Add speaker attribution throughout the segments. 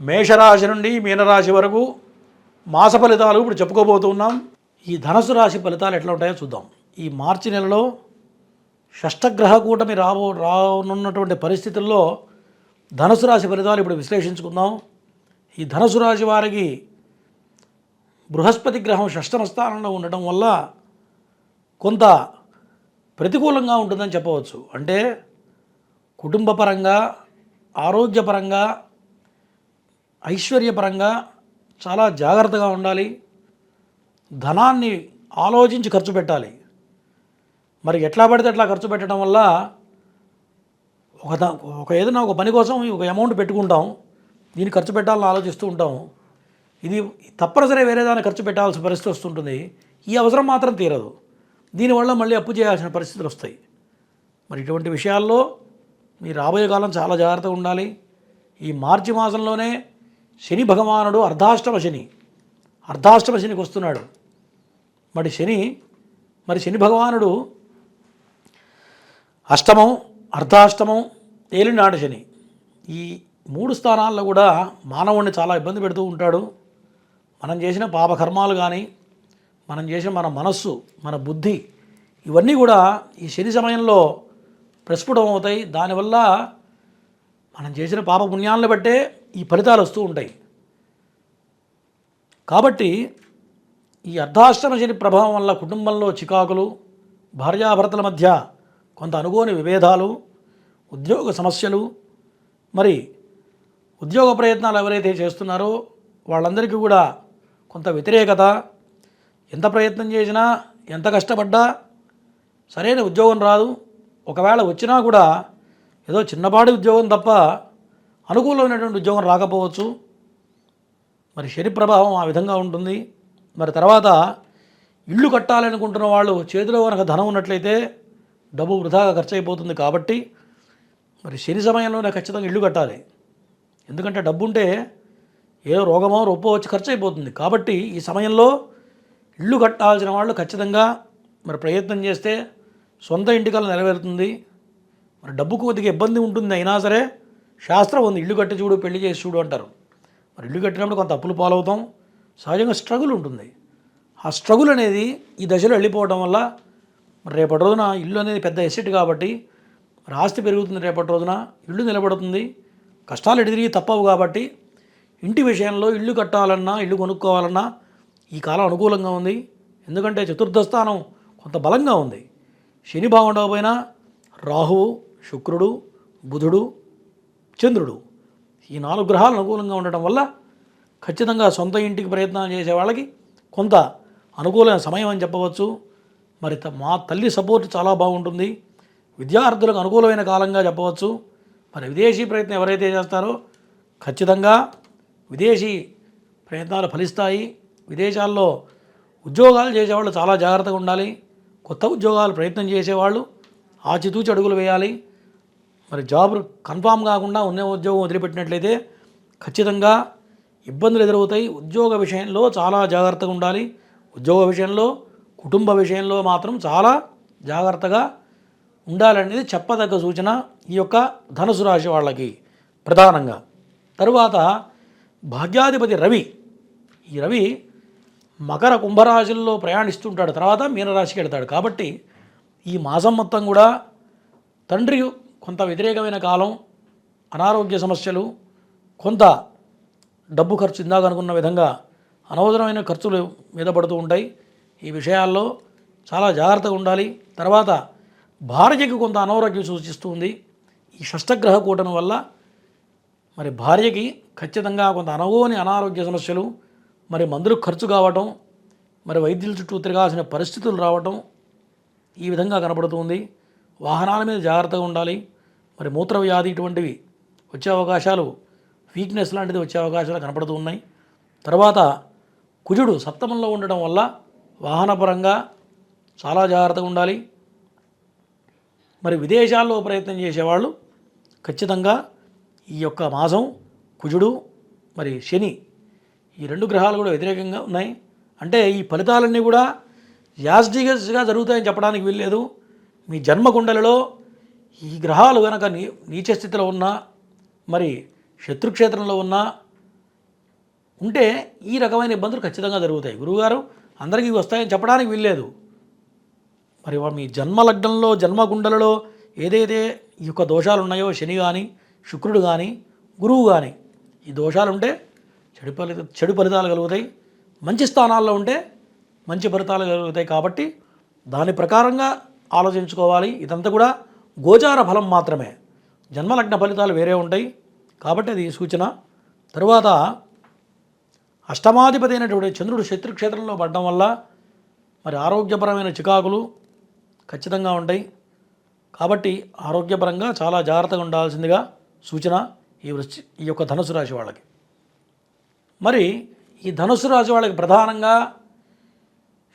Speaker 1: మేషరాశి నుండి మీనరాశి వరకు మాస ఫలితాలు ఇప్పుడు చెప్పుకోబోతున్నాం ఈ ధనుసు రాశి ఫలితాలు ఎట్లా ఉంటాయో చూద్దాం. ఈ మార్చి నెలలో షష్టగ్రహ కూటమి రాబో రానున్నటువంటి పరిస్థితుల్లో ధనుసు రాశి ఫలితాలు ఇప్పుడు విశ్లేషించుకుందాం. ఈ ధనుసు రాశి వారికి బృహస్పతి గ్రహం షష్టమ స్థానంలో ఉండటం వల్ల కొంత ప్రతికూలంగా ఉంటుందని చెప్పవచ్చు. అంటే కుటుంబపరంగా ఆరోగ్యపరంగా ఐశ్వర్యపరంగా చాలా జాగ్రత్తగా ఉండాలి. ధనాన్ని ఆలోచించి ఖర్చు పెట్టాలి. మరి ఎట్లా పడితే అట్లా ఖర్చు పెట్టడం వల్ల ఒక ఒక ఏదైనా ఒక పని కోసం ఒక అమౌంట్ పెట్టుకుంటాం. దీన్ని ఖర్చు పెట్టాలని ఆలోచిస్తూ ఉంటాం. ఇది తప్పనిసరి వేరే దాన్ని ఖర్చు పెట్టాల్సిన పరిస్థితి వస్తుంటుంది. ఈ అవసరం మాత్రం తీరదు. దీనివల్ల మళ్ళీ అప్పు చేయాల్సిన పరిస్థితులు వస్తాయి. మరి ఇటువంటి విషయాల్లో మీ రాబోయే కాలం చాలా జాగ్రత్తగా ఉండాలి. ఈ మార్చి మాసంలోనే శని భగవానుడు అర్ధాష్టమ శని. అర్ధాష్టమ శనికి వస్తున్నాడు. మరి శని మరి శని భగవానుడు అష్టమం అర్ధాష్టమం ఏలినాడు శని. ఈ మూడు స్థానాల్లో కూడా మానవుడిని చాలా ఇబ్బంది పెడుతూ ఉంటాడు. మనం చేసిన పాపకర్మాలు కానీ మనం చేసిన మన మనస్సు మన బుద్ధి ఇవన్నీ కూడా ఈ శని సమయంలో ప్రస్ఫుటం అవుతాయి దానివల్ల మనం చేసిన పాప పుణ్యాలను బట్టే ఈ ఫలితాలు వస్తూ ఉంటాయి. కాబట్టి ఈ అర్ధాష్టమ శని ప్రభావం వల్ల కుటుంబంలో చికాకులు భార్యాభర్తల మధ్య కొంత అనుకోని విభేదాలు ఉద్యోగ సమస్యలు మరి ఉద్యోగ ప్రయత్నాలు ఎవరైతే చేస్తున్నారో వాళ్ళందరికీ కూడా కొంత వ్యతిరేకత. ఎంత ప్రయత్నం చేసినా ఎంత కష్టపడ్డా సరైన ఉద్యోగం రాదు. ఒకవేళ వచ్చినా కూడా ఏదో చిన్నపాటి ఉద్యోగం తప్ప అనుకూలమైనటువంటి ఉద్యోగం రాకపోవచ్చు. మరి శని ప్రభావం ఆ విధంగా ఉంటుంది. మరి తర్వాత ఇల్లు కట్టాలనుకుంటున్న వాళ్ళు చేతిలో కనుక ధనం ఉన్నట్లయితే డబ్బు వృధాగా ఖర్చు అయిపోతుంది కాబట్టి మరి శని సమయంలోనే ఖచ్చితంగా ఇల్లు కట్టాలి. ఎందుకంటే డబ్బు ఉంటే ఏదో రోగమో రొప్పో వచ్చి ఖర్చు అయిపోతుంది కాబట్టి ఈ సమయంలో ఇల్లు కట్టాల్సిన వాళ్ళు ఖచ్చితంగా మరి ప్రయత్నం చేస్తే సొంత ఇంటికల్లా నెరవేరుతుంది. మరి డబ్బు కొద్దిగా ఇబ్బంది ఉంటుంది అయినా సరే శాస్త్రం ఉంది ఇల్లు కట్టి చూడు పెళ్ళి చేసి చూడు అంటారు. మరి ఇల్లు కట్టినప్పుడు కొంత అప్పులు పాలవుతాం. సహజంగా స్ట్రగుల్ ఉంటుంది. ఆ స్ట్రగుల్ అనేది ఈ దశలో వెళ్ళిపోవడం వల్ల మరి రేపటి రోజున ఇల్లు అనేది పెద్ద ఎసెట్ కాబట్టి మరి ఆస్తి పెరుగుతుంది రేపటి రోజున ఇల్లు నిలబడుతుంది. కష్టాలు ఎడిదిరిగి తప్పవు కాబట్టి ఇంటి విషయంలో ఇల్లు కట్టాలన్నా ఇల్లు కొనుక్కోవాలన్నా ఈ కాలం అనుకూలంగా ఉంది. ఎందుకంటే చతుర్థ స్థానం కొంత బలంగా ఉంది. శని బాగుండకపోయినా రాహువు శుక్రుడు బుధుడు చంద్రుడు. ఈ నాలుగు గ్రహాలు అనుకూలంగా ఉండటం వల్ల ఖచ్చితంగా సొంత ఇంటికి ప్రయత్నం చేసే వాళ్ళకి కొంత అనుకూలమైన సమయం అని చెప్పవచ్చు. మరి త- మా తల్లి సపోర్ట్ చాలా బాగుంటుంది. విద్యార్థులకు అనుకూలమైన కాలంగా చెప్పవచ్చు. మరి విదేశీ ప్రయత్నం ఎవరైతే చేస్తారో ఖచ్చితంగా విదేశీ ప్రయత్నాలు ఫలిస్తాయి. విదేశాల్లో ఉద్యోగాలు చేసేవాళ్ళు చాలా జాగ్రత్తగా ఉండాలి. కొత్త ఉద్యోగాలు ప్రయత్నం చేసేవాళ్ళు ఆచితూచి అడుగులు వేయాలి. మరి జాబ్ కన్ఫామ్ కాకుండా ఉన్న ఉద్యోగం వదిలిపెట్టినట్లయితే ఖచ్చితంగా ఇబ్బందులు ఎదురవుతాయి. ఉద్యోగ విషయంలో చాలా జాగ్రత్తగా ఉండాలి. ఉద్యోగ విషయంలో కుటుంబ విషయంలో మాత్రం చాలా జాగ్రత్తగా ఉండాలనేది చెప్పదగ్గ సూచన ఈ యొక్క ధనుసు రాశి వాళ్ళకి ప్రధానంగా. తరువాత భాగ్యాధిపతి రవి. ఈ రవి మకర కుంభరాశుల్లో ప్రయాణిస్తుంటాడు. తర్వాత మీనరాశికి వెళ్తాడు. కాబట్టి ఈ మాసం మొత్తం కూడా తండ్రి కొంత వ్యతిరేకమైన కాలం అనారోగ్య సమస్యలు కొంత డబ్బు ఖర్చు ఇందాక అనుకున్న విధంగా అనవసరమైన ఖర్చులు మీద పడుతూ ఉంటాయి. ఈ విషయాల్లో చాలా జాగ్రత్తగా ఉండాలి. తర్వాత భార్యకి కొంత అనారోగ్యం సూచిస్తుంది ఈ షష్టగ్రహ కూటమి వల్ల మరి భార్యకి ఖచ్చితంగా కొంత అనగోని అనారోగ్య సమస్యలు మరి మందులు ఖర్చు కావటం మరి వైద్యుల చుట్టూ తిరగాల్సిన పరిస్థితులు రావటం ఈ విధంగా కనబడుతుంది వాహనాల మీద జాగ్రత్తగా ఉండాలి. మరి మూత్ర వ్యాధి ఇటువంటివి వచ్చే అవకాశాలు వీక్నెస్ లాంటిది వచ్చే అవకాశాలు కనపడుతూ ఉన్నాయి. తర్వాత కుజుడు సప్తమంలో ఉండడం వల్ల వాహనపరంగా చాలా జాగ్రత్తగా ఉండాలి. మరి విదేశాల్లో ప్రయత్నం చేసేవాళ్ళు ఖచ్చితంగా ఈ యొక్క మాసం కుజుడు మరి శని ఈ రెండు గ్రహాలు కూడా వ్యతిరేకంగా ఉన్నాయి. అంటే ఈ ఫలితాలన్నీ కూడా యాజ్డిగస్గా జరుగుతాయని చెప్పడానికి వీల్లేదు. మీ జన్మకుండలలో ఈ గ్రహాలు కనుక నీ నీచ స్థితిలో ఉన్నా మరి శత్రుక్షేత్రంలో ఉన్నా ఉంటే ఈ రకమైన ఇబ్బందులు ఖచ్చితంగా జరుగుతాయి. గురువుగారు అందరికీ వస్తాయని చెప్పడానికి వీల్లేదు. మరి మీ జన్మలగ్నంలో జన్మగుండలలో ఏదైతే ఈ యొక్క దోషాలు ఉన్నాయో శని కానీ శుక్రుడు కానీ గురువు కానీ ఈ దోషాలు ఉంటే చెడు ఫలిత చెడు ఫలితాలు కలుగుతాయి. మంచి స్థానాల్లో ఉంటే మంచి ఫలితాలు కలుగుతాయి కాబట్టి దాని ప్రకారంగా ఆలోచించుకోవాలి. ఇదంతా కూడా గోచార ఫలం మాత్రమే. జన్మలగ్న ఫలితాలు వేరే ఉంటాయి. కాబట్టి అది సూచన. తరువాత అష్టమాధిపతి అయినటువంటి చంద్రుడు శత్రుక్షేత్రంలో పడడం వల్ల మరి ఆరోగ్యపరమైన చికాకులు ఖచ్చితంగా ఉంటాయి. కాబట్టి ఆరోగ్యపరంగా చాలా జాగ్రత్తగా ఉండాల్సిందిగా సూచన ఈ వృష్టి ఈ యొక్క ధనుసు రాశి వాళ్ళకి. మరి ఈ ధనుసు రాశి వాళ్ళకి ప్రధానంగా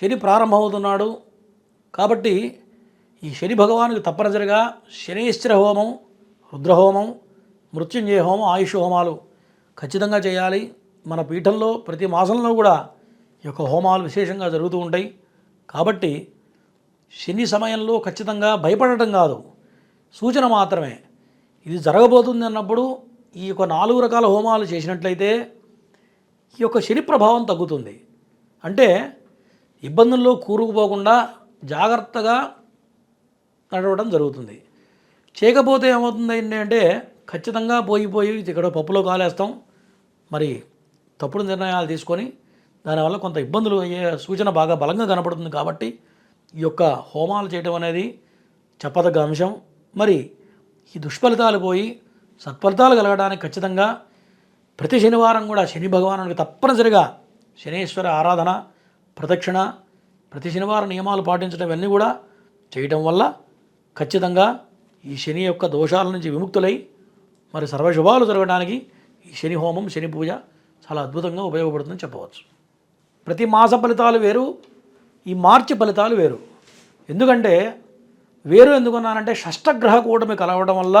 Speaker 1: శని ప్రారంభమవుతున్నాడు. కాబట్టి ఈ శని భగవానికి తప్పనిసరిగా శనీశ్వర హోమం రుద్రహోమం మృత్యుంజయ హోమం ఆయుష్ హోమాలు ఖచ్చితంగా చేయాలి. మన పీఠంలో ప్రతి మాసంలో కూడా ఈ యొక్క హోమాలు విశేషంగా జరుగుతూ ఉంటాయి. కాబట్టి శని సమయంలో ఖచ్చితంగా భయపడటం కాదు. సూచన మాత్రమే. ఇది జరగబోతుంది అన్నప్పుడు ఈ యొక్క నాలుగు రకాల హోమాలు చేసినట్లయితే ఈ యొక్క శని ప్రభావం తగ్గుతుంది. అంటే ఇబ్బందుల్లో కూరుకుపోకుండా జాగ్రత్తగా నడవడం జరుగుతుంది. చేయకపోతే ఏమవుతుంది అంటే ఖచ్చితంగా పోయిపోయి ఇక్కడ పప్పులో కాలేస్తాం. మరి తప్పుడు నిర్ణయాలు తీసుకొని దానివల్ల కొంత ఇబ్బందులు అయ్యే సూచన బాగా బలంగా కనపడుతుంది కాబట్టి ఈ యొక్క హోమాలు చేయడం అనేది చెప్పదగ్గ అంశం. మరి ఈ దుష్ఫలితాలు పోయి సత్ఫలితాలు కలగడానికి ఖచ్చితంగా ప్రతి శనివారం కూడా శని భగవానుడికి తప్పనిసరిగా శనీశ్వర ఆరాధన ప్రదక్షిణ ప్రతి శనివారం నియమాలు పాటించడం ఇవన్నీ కూడా చేయటం వల్ల ఖచ్చితంగా ఈ శని యొక్క దోషాల నుంచి విముక్తులై మరి సర్వశుభాలు జరగడానికి ఈ శని హోమం శని పూజ చాలా అద్భుతంగా ఉపయోగపడుతుందని చెప్పవచ్చు. ప్రతి మాస ఫలితాలు వేరు ఈ మార్చి ఫలితాలు వేరు. ఎందుకంటే వేరు ఎందుకున్నానంటే షష్టగ్రహ కూటమి కలవడం వల్ల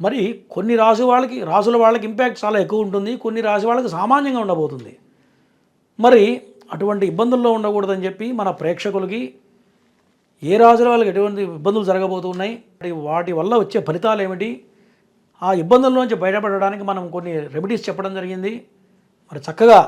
Speaker 1: మరి కొన్ని రాశి వాళ్ళకి రాసుల వాళ్ళకి ఇంపాక్ట్ చాలా ఎక్కువ ఉంటుంది కొన్ని రాశి వాళ్ళకి సామాన్యంగా ఉండబోతుంది. మరి అటువంటి ఇబ్బందుల్లో ఉండకూడదని చెప్పి మన ప్రేక్షకులకి ఏ రాజుల వాళ్ళకి ఎటువంటి ఇబ్బందులు జరగబోతున్నాయి వాటి వాటి వల్ల వచ్చే ఫలితాలు ఏమిటి? ఆ ఇబ్బందుల నుంచి బయటపడడానికి మనం కొన్ని రెమెడీస్ చెప్పడం జరిగింది. మరి చక్కగా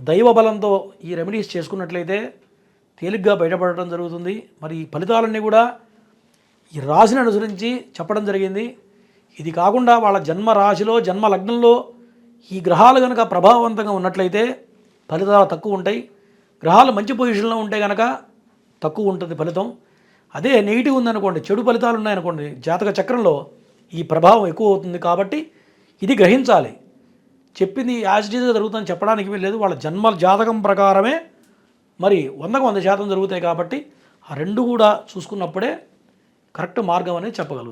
Speaker 1: దైవ బలంతో ఈ రెమెడీస్ చేసుకున్నట్లయితే తేలిగ్గా బయటపడటం జరుగుతుంది. మరి ఈ ఫలితాలన్నీ కూడా ఈ రాశిని అనుసరించి చెప్పడం జరిగింది. ఇది కాకుండా వాళ్ళ జన్మ రాశిలో జన్మ లగ్నంలో ఈ గ్రహాలు కనుక ప్రభావవంతంగా ఉన్నట్లయితే ఫలితాలు తక్కువ ఉంటాయి. గ్రహాలు మంచి పొజిషన్లో ఉంటే కనుక తక్కువ ఉంటుంది ఫలితం. అదే నెగిటివ్ ఉందనుకోండి చెడు ఫలితాలు ఉన్నాయనుకోండి జాతక చక్రంలో ఈ ప్రభావం ఎక్కువ అవుతుంది కాబట్టి ఇది గ్రహించాలి. చెప్పింది యాజిటీగా జరుగుతుందని చెప్పడానికి లేదు వాళ్ళ జన్మ జాతకం ప్రకారమే మరి వందకు వంద శాతం జరుగుతాయి కాబట్టి ఆ రెండు కూడా చూసుకున్నప్పుడే కరెక్ట్ మార్గం అనేది చెప్పగలుగుతాం.